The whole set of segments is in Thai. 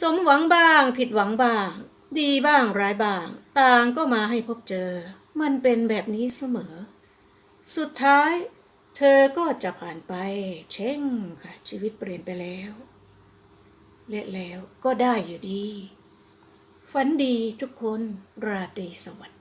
สมหวังบ้าง ผิดหวังบ้าง ดีบ้างร้ายบ้าง ต่างก็มาให้พบเจอ มันเป็นแบบนี้เสมอ สุดท้าย เธอก็จะผ่านไป เช่งค่ะ ชีวิตเปลี่ยนไปแล้วและแล้วก็ได้อยู่ดี ฝันดีทุกคนราตรีสวัสดิ์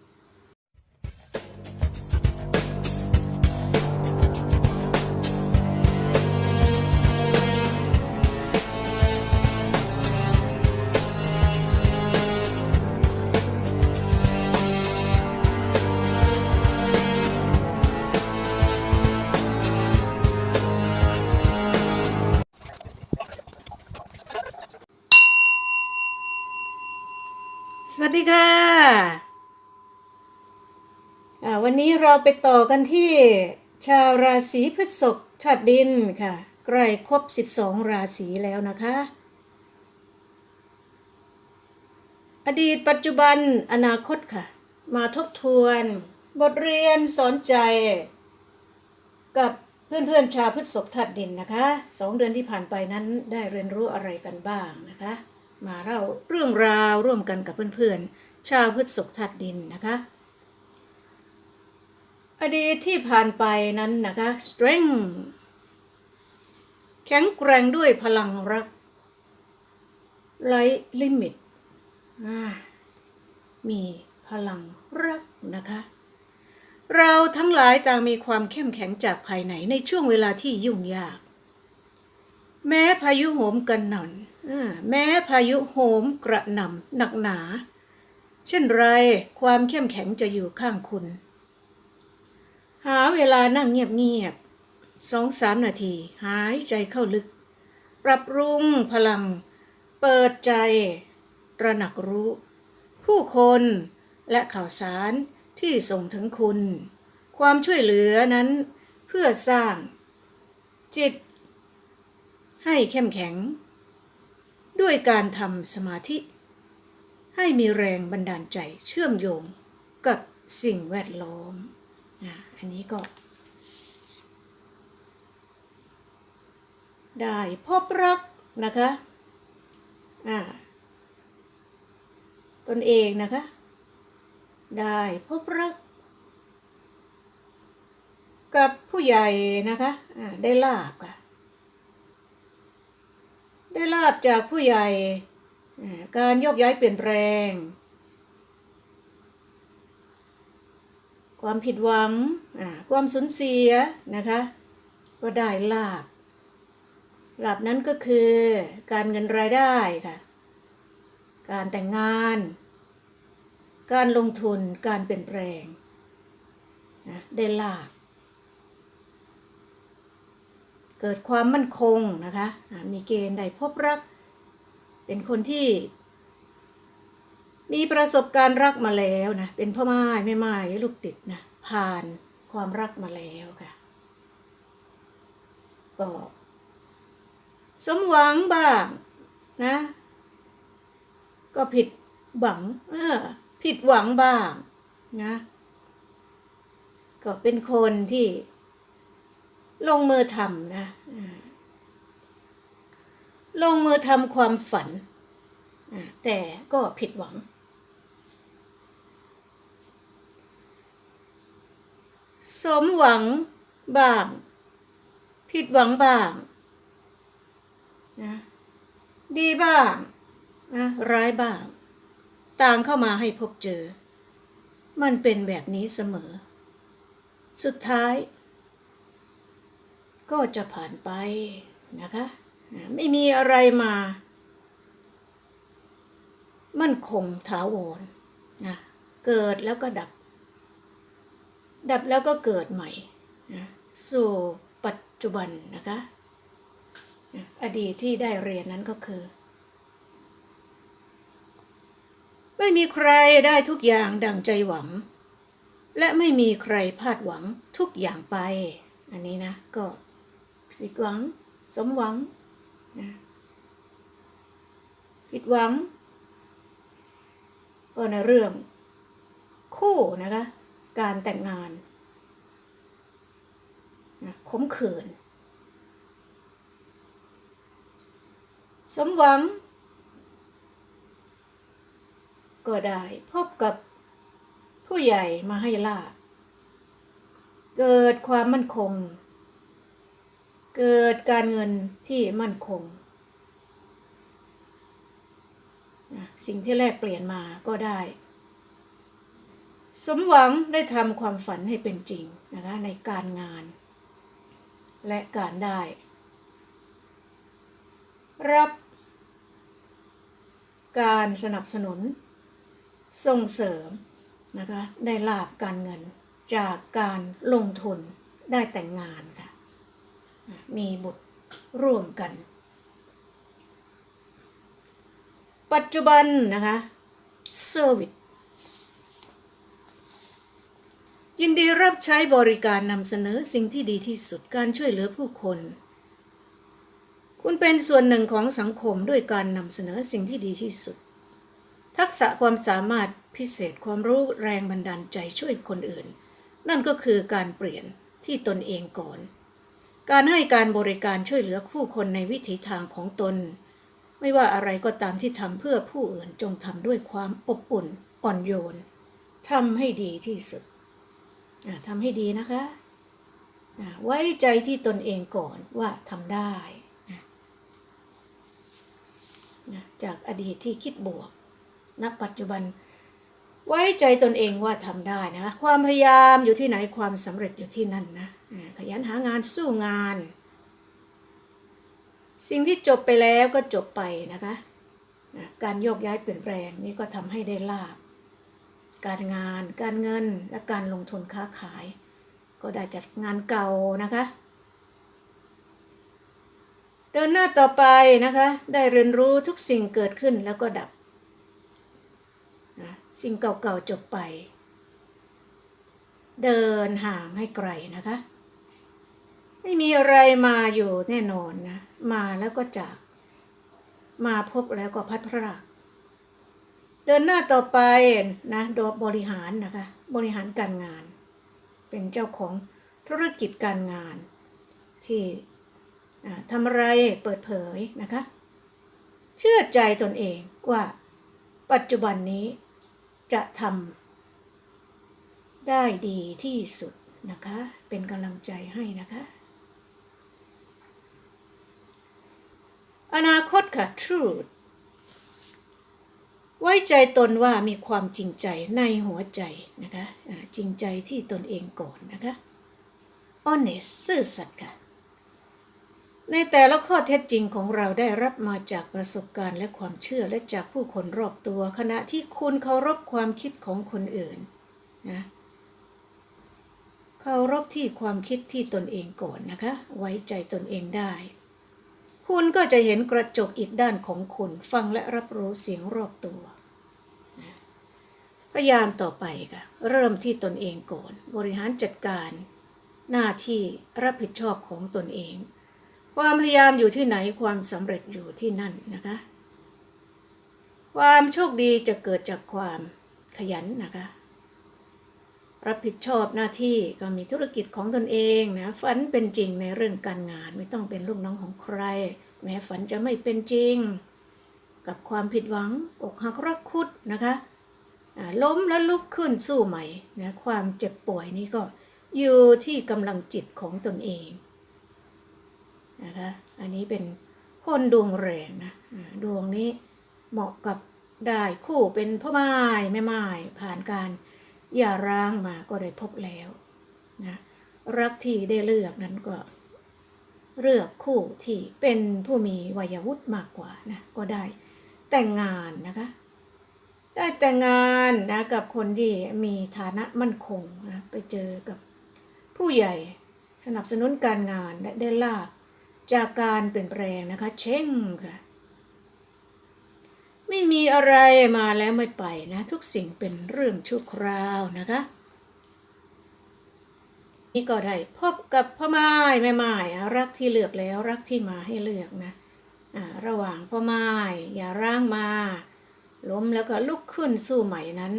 สวัสดีค่ะ วันนี้เราไปต่อกันที่ชาวราศีพฤษภธาตุดินค่ะ ใกล้ครบ 12 ราศีแล้วนะคะ อดีตปัจจุบันอนาคตค่ะ มาทบทวน บทเรียนสอนใจ กับเพื่อนๆชาวพฤษภธาตุดินนะคะสองเดือนที่ผ่านไปนั้นได้เรียนรู้อะไรกันบ้างนะคะ มาเล่าเรื่องราวร่วมกันกับเพื่อนๆ ชาวพฤษภธาตุดินนะคะ อดีตที่ผ่านไปนั้นนะคะ strength แข็งแกร่งด้วยพลังรักไร้ลิมิต มีพลังรักนะคะ เราทั้งหลายต่างมีความเข้มแข็งจากภายในในช่วงเวลาที่ยุ่งยาก แม้พายุโหมกันหนอน แม้พายุโหมกระหน่ำหนักหนา เช่นไรความเข้มแข็งจะอยู่ข้างคุณ หาเวลานั่งเงียบๆสองสามนาที หายใจเข้าลึก ปรับปรุงพลัง เปิดใจ ตระหนักรู้ ผู้คนและข่าวสารที่ส่งถึงคุณ ความช่วยเหลือนั้นเพื่อสร้าง จิต ให้เข้มแข็ง ด้วยการทำสมาธิ ให้มีแรงบันดาลใจเชื่อมโยงกับสิ่งแวดล้อมนะอันนี้ก็ ได้พบรักนะคะอ่าตนเองนะคะ ได้พบรัก กับผู้ใหญ่นะคะอ่าได้ลาบค่ะ ได้ลาบจากผู้ใหญ่ การยกย้ายเปลี่ยนแปลง ความผิดหวัง ความสูญเสียนะคะ ก็ได้ลาบลาบนั้นก็คือการเงินรายได้ค่ะ การแต่งงาน การลงทุน การเปลี่ยนแปลง ได้ลาบ เกิดความมั่นคงนะคะมีเกณฑ์ได้พบรัก เป็นคนที่ มีประสบการณ์รักมาแล้วนะเป็นพ่อไม้แม่ไม้ลูกติดนะผ่านความรักมาแล้วค่ะก็สมหวังบ้างนะ ก็ผิดหวังเออผิดหวังบ้างนะ ก็เป็นคนที่ ลงมือทำนะลงมือทำความฝัน แต่ก็ผิดหวัง สมหวังบ้าง ผิดหวังบ้างนะดีบ้างนะร้ายบ้าง ต่างเข้ามาให้พบเจอ มันเป็นแบบนี้เสมอ สุดท้าย ก็จะผ่านไปนะคะ ไม่มีอะไรมา มั่นคงถาวรนะเกิดแล้วก็ดับ ดับแล้วก็เกิดใหม่นะสู่ปัจจุบันนะคะนะอดีตที่ได้เรียนนั้นก็คือ ไม่มีใครได้ทุกอย่างดังใจหวัง และไม่มีใครพลาดหวังทุกอย่างไป อันนี้นะก็ ผิดหวัง สมหวัง ผิดหวัง ก็ในเรื่อง คู่นะคะ การแต่งงานขมขื่นสมหวัง ก็ได้พบกับผู้ใหญ่มาให้ลาบเกิดความมั่นคง เกิดการเงินที่มั่นคง สิ่งที่แลกเปลี่ยนมาก็ได้ สมหวังได้ทำความฝันให้เป็นจริงนะคะในการงาน และการได้ รับการสนับสนุน ส่งเสริมนะคะได้ลาบการเงินจากการลงทุนได้แต่งงานค่ะ มีบุตรร่วมกัน ปัจจุบันนะคะเซอร์วิสยินดีรับใช้บริการนำเสนอสิ่งที่ดีที่สุดการช่วยเหลือผู้คน คุณเป็นส่วนหนึ่งของสังคมด้วยการนำเสนอสิ่งที่ดีที่สุด ทักษะความสามารถพิเศษความรู้แรงบันดาลใจช่วยคนอื่น นั่นก็คือการเปลี่ยนที่ตนเองก่อน การให้การบริการช่วยเหลือผู้คนในวิถีทางของตน ไม่ว่าอะไรก็ตามที่ทำเพื่อผู้อื่นจงทำด้วยความอบอุ่นอ่อนโยนทำให้ดีที่สุดทำให้ดีนะคะะไว้ใจที่ตนเองก่อนว่าทำได้ จากอดีตที่คิดบวกณปัจจุบัน ไว้ใจตนเองว่าทำได้นะความพยายามอยู่ที่ไหนความสำเร็จอยู่ที่นั่นนะขยันหางานสู้งาน สิ่งที่จบไปแล้วก็จบไปนะคะการโยกย้ายเปลี่ยนแปลงนี่ก็ทำให้ได้ลาบการงาน การเงินและการลงทุนค้าขาย ก็ได้จัดงานเก่านะคะเดินหน้าต่อไปนะคะ ได้เรียนรู้ทุกสิ่งเกิดขึ้นแล้วก็ดับ สิ่งเก่าๆจบไป เดินห่างให้ไกลนะคะ ไม่มีอะไรมาอยู่แน่นอนนะ มาแล้วก็จาก มาพบแล้วก็พัดพรากเดินหน้าต่อไปนะโดยบริหารนะคะ บริหารการงาน เป็นเจ้าของธุรกิจการงาน ที่ทำอะไรเปิดเผยนะคะ เชื่อใจตนเองว่าปัจจุบันนี้ จะทำได้ดีที่สุดนะคะ เป็นกำลังใจให้นะคะ อนาคตค่ะ truth ไว้ใจตนว่ามีความจริงใจในหัวใจนะคะ จริงใจที่ตนเองก่อนนะคะ honest ซื่อสัตย์ค่ะ ในแต่ละข้อเท็จจริงของเราได้รับมาจากประสบการณ์และความเชื่อและจากผู้คนรอบตัวขณะที่คุณเคารพความคิดของคนอื่นนะเคารพที่ความคิดที่ตนเองก่อนนะคะ ไว้ใจตนเองได้ คุณก็จะเห็นกระจกอีกด้านของคุณฟังและรับรู้เสียงรอบตัวนะพยายามต่อไปค่ะ เริ่มที่ตนเองก่อน บริหารจัดการ หน้าที่รับผิดชอบของตนเอง ความพยายามอยู่ที่ไหนความสำเร็จอยู่ที่นั่นนะคะ ความโชคดีจะเกิดจากความขยันนะคะ รับผิดชอบหน้าที่ก็มีธุรกิจของตนเองนะฝันเป็นจริงในเรื่องการงานไม่ต้องเป็นลูกน้องของใคร แม้ฝันจะไม่เป็นจริง กับความผิดหวังอกหักรักคุดนะคะล้มแล้วลุกขึ้นสู้ใหม่นะความเจ็บป่วยนี่ก็อยู่ที่กำลังจิตของตนเอง นะคะอันนี้เป็นคนดวงแรงนะดวงนี้เหมาะกับได้คู่เป็นพ่อไม้แม่ไม้ผ่านการอย่าร้างมาก็ได้พบแล้วนะรักที่ได้เลือกนั้นก็เลือกคู่ที่เป็นผู้มีวัยวุฒิมากกว่านะก็ได้แต่งงานนะคะ ได้แต่งงานนะกับคนที่มีฐานะมั่นคงนะไปเจอกับผู้ใหญ่สนับสนุนการงานและได้ลาบ จากการเปลี่ยนแปลงนะคะ เช่งค่ะ ไม่มีอะไรมาแล้วไม่ไปนะ ทุกสิ่งเป็นเรื่องชั่วคราวนะคะนี่ก็ได้พบกับพ่อไม้แม่ไม้รักที่เลือกแล้วรักที่มาให้เลือกนะอ่าระหว่างพ่อไม้อย่าร่างมา ล้มแล้วก็ลุกขึ้นสู้ใหม่นั้น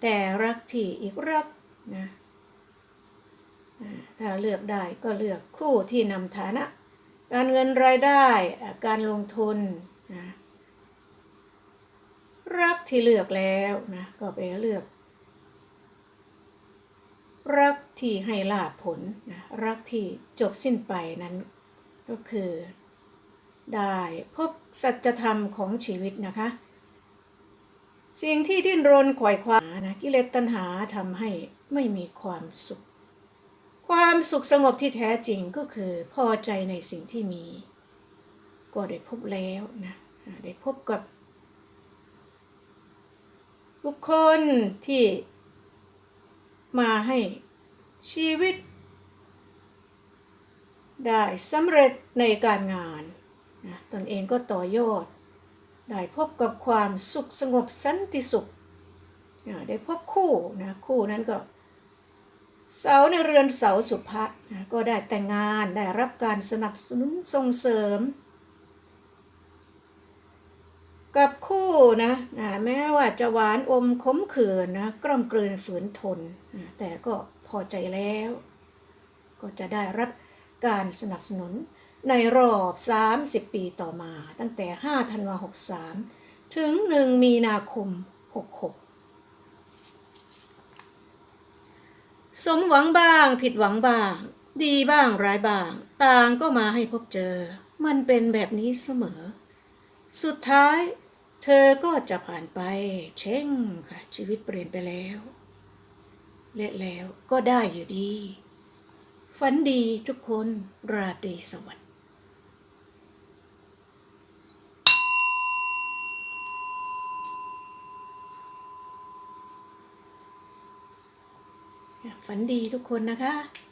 แต่รักที่อีกรักนะถ้าเลือกได้ก็เลือกคู่ที่นำฐานะ การเงินรายได้การลงทุนนะรักที่เลือกแล้วนะก็ไปเลือก รักที่ให้ลาผลนะรักที่จบสิ้นไปนั้น ก็คือ ได้พบสัจธรรมของชีวิตนะคะ สิ่งที่ดิ้นรนขวายคว้านะกิเลสตัณหาทำให้ไม่มีความสุข ความสุขสงบที่แท้จริงก็คือพอใจในสิ่งที่มี ก็ได้พบแล้วนะได้พบกับ บุคคลที่มาให้ชีวิต ได้สำเร็จในการงานนะตนเองก็ต่อยอด ได้พบกับความสุขสงบสันติสุขอ่าได้พบคู่นะคู่นั้นก็ เสาในเรือนเสาสุภะก็ได้แต่งงานได้รับการสนับสนุนส่งเสริม กับคู่นะแม้ว่าจะหวานอมขมขื่นนะกล่อมกลืนฝืนทน แต่ก็พอใจแล้ว ก็จะได้รับการสนับสนุนในรอบ 30 ปีต่อมา ตั้งแต่ 5 ธันวา63 ถึง 1 มีนาคม 66 สมหวังบ้าง ผิดหวังบ้าง ดีบ้างร้ายบ้าง ต่างก็มาให้พบเจอ มันเป็นแบบนี้เสมอ สุดท้าย เธอก็จะผ่านไป เช่งค่ะชีวิตเปลี่ยนไปแล้วและแล้วก็ได้อยู่ดี ฝันดีทุกคน ราตรีสวัสดิ์ ฝันดีทุกคนนะคะ